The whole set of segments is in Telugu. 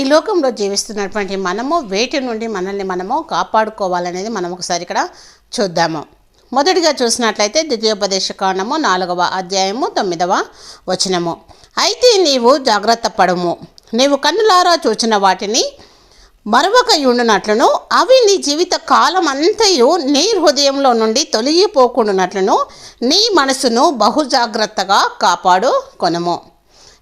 ఈ లోకంలో జీవిస్తున్నటువంటి మనము వేటి నుండి మనల్ని మనము కాపాడుకోవాలనేది మనం ఒకసారి ఇక్కడ చూద్దాము. మొదటిగా చూసినట్లయితే ద్వితీయోపదేశ కాండము నాలుగవ అధ్యాయము తొమ్మిదవ వచనము. అయితే నీవు జాగ్రత్త పడము. నీవు కన్నులారా చూచిన వాటిని మరొక ఉండునట్లును అవి నీ జీవిత కాలం అంతయు నీ హృదయంలో నుండి తొలగిపోకుండానట్లును నీ మనసును బహుజాగ్రత్తగా కాపాడు కొనము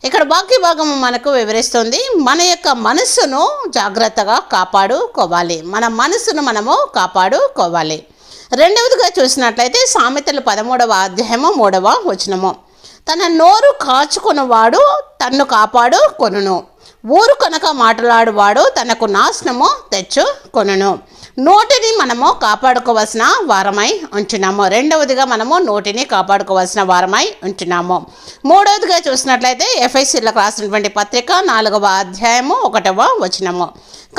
ఇక్కడ బాకీ భాగం మనకు వివరిస్తుంది మన యొక్క మనస్సును జాగ్రత్తగా కాపాడుకోవాలి. మన మనస్సును మనము కాపాడుకోవాలి. రెండవదిగా చూసినట్లయితే సామెతలు పదమూడవ అధ్యాయము మూడవ వచనము. తన నోరు కాచుకున్నవాడు తన్ను కాపాడు కొనును ఊరు కనుక మాట్లాడువాడు తనకు నాశనము తెచ్చు కొనును నోటిని మనము కాపాడుకోవాల్సిన వారమై ఉంచున్నాము రెండవదిగా మనము నోటిని కాపాడుకోవాల్సిన వారమై ఉంటున్నాము. మూడవదిగా చూసినట్లయితే ఎఫ్ఐసీలకు రాసినటువంటి పత్రిక నాలుగవ అధ్యాయము ఒకటవ వచనము.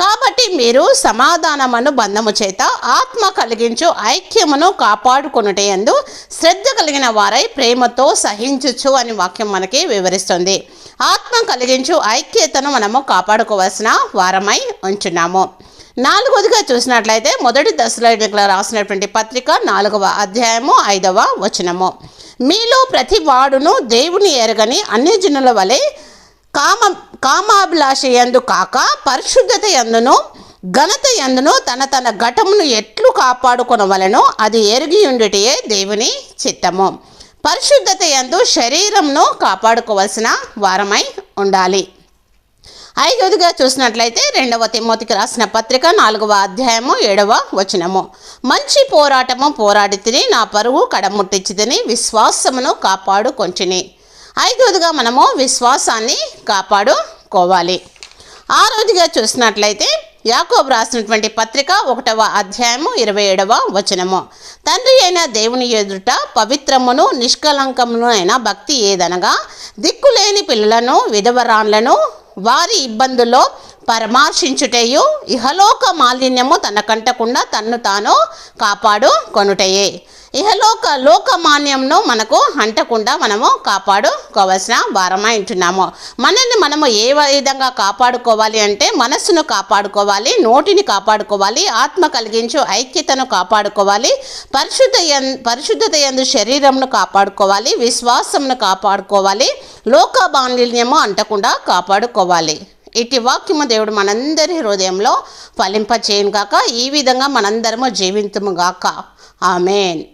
కాబట్టి మీరు సమాధానమును బంధము చేత ఆత్మ కలిగించు ఐక్యమును కాపాడుకొనుటయందు శ్రద్ధ కలిగిన వారై ప్రేమతో సహించుచు అని వాక్యం మనకి వివరిస్తుంది. ఆత్మ కలిగించు ఐక్యతను మనము కాపాడుకోవాల్సిన వారమై ఉంచున్నాము నాలుగవదిగా చూసినట్లయితే మొదటి దశలో రాసినటువంటి పత్రిక నాలుగవ అధ్యాయము ఐదవ వచనము. మీలో ప్రతి వాడును దేవుని ఎరగని అన్యజనుల వలె కామ కామాభిలాష ఎందు కాక పరిశుద్ధత ఎందును ఘనత ఎందును తన తన ఘటమును ఎట్లు కాపాడుకొనవలనో అది ఎరిగి ఉండుటయే దేవుని చిత్తము. పరిశుద్ధత యందు శరీరంను కాపాడుకోవలసిన వారమై ఉండాలి. ఐదవదిగా చూసినట్లయితే రెండవ తిమ్మతికి రాసిన పత్రిక నాలుగవ అధ్యాయము ఏడవ వచనము. మంచి పోరాటము పోరాడి తిని నా పరువు కడముట్టించి తిని విశ్వాసమును కాపాడు కొంచెని ఐదవదిగా మనము విశ్వాసాన్ని కాపాడుకోవాలి. ఆరోదిగా చూసినట్లయితే యాకోబు రాసినటువంటి పత్రిక ఒకటవ అధ్యాయము ఇరవై ఏడవ వచనము. తండ్రి అయిన దేవుని ఎదుట పవిత్రమును నిష్కలంకమును అయిన భక్తి ఏదనగా దిక్కులేని పిల్లలను విధవరాన్లను వారి ఇబ్బందుల్లో పరామర్శించుటయు ఇహలోక మాలిన్యము తనకంటకుండా తన్ను తాను కాపాడు కొనుటయే ఇహలోక లోకమాన్యంను మనకు అంటకుండా మనము కాపాడుకోవాల్సిన భారమై ఉంటున్నాము. మనల్ని మనము ఏ విధంగా కాపాడుకోవాలి అంటే మనస్సును కాపాడుకోవాలి నోటిని కాపాడుకోవాలి ఆత్మ కలిగించు ఐక్యతను కాపాడుకోవాలి పరిశుద్ధ పరిశుద్ధత ఎందు శరీరంను కాపాడుకోవాలి విశ్వాసంను కాపాడుకోవాలి లోక బాంధల్యము అంటకుండా కాపాడుకోవాలి. ఇటు వాక్యము దేవుడు మనందరి హృదయంలో ఫలింపచేయను గాక ఈ విధంగా మనందరము జీవించము గాక. ఆమెన్.